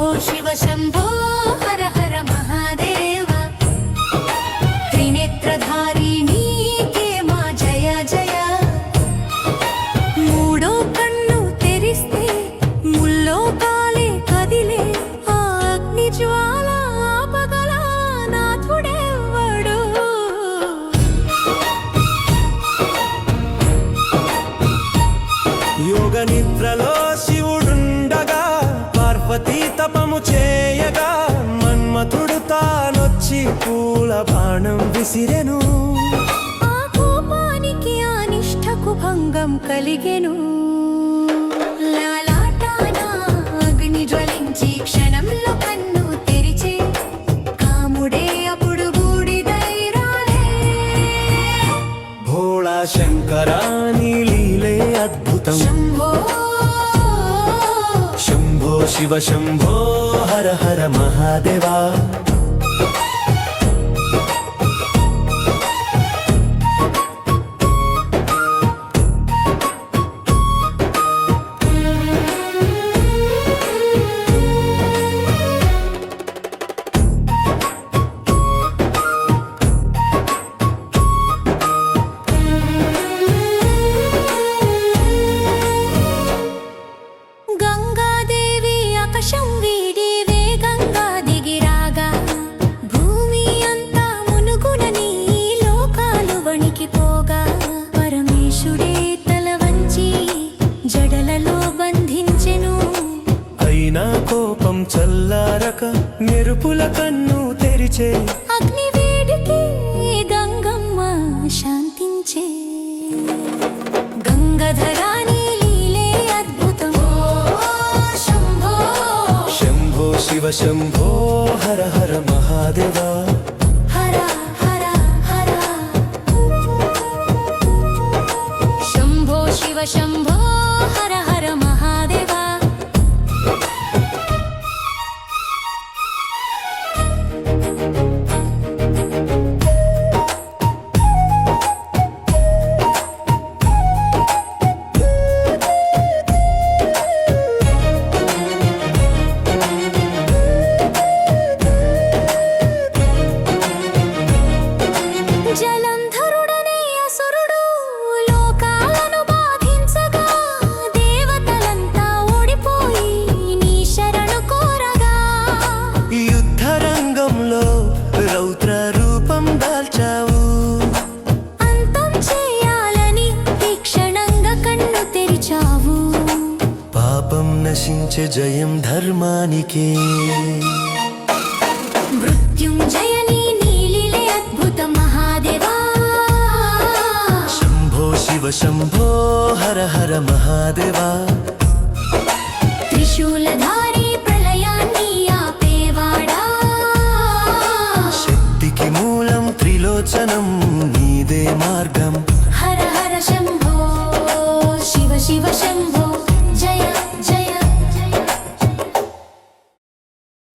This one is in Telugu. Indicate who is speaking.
Speaker 1: శంభో శివ శంభో హర హర
Speaker 2: విసిరెను
Speaker 1: ఆ కోపానికి ఆ నిష్ఠకు భంగం కలిగెను. లాలాటాన అగ్ని జ్వలించి క్షణంలో కన్ను తెరిచే. కాముడే అప్పుడు బూడిదైరాలే
Speaker 2: భోళా శంకరాని లీలే అద్భుతం.
Speaker 1: శంభో.
Speaker 2: శంభో శివ శంభో హర హర మహాదేవా.
Speaker 1: ఆకాశం వీడి వేగంగా దిగిరాగా. భూమి అంతా మునుగునని లోకాలు వణికిపోగా. పరమేశుడే తల వంచి జడలలో బంధించెను.
Speaker 2: అయినా కోపం చల్లారక మెరుపుల కన్ను తెరిచే శివ శంభో హర హర మహాదేవా
Speaker 1: శంభో శివ శంభో
Speaker 2: నశించే జయం ధర్మానికే.
Speaker 1: అద్భుత మహాదేవా.
Speaker 2: శంభో శివ శంభో హర హర మహాదేవా.
Speaker 1: త్రిశూలధారి ప్రళయాన్ని ఆపేవాడా.
Speaker 2: శక్తికి మూలం త్రిలోచనం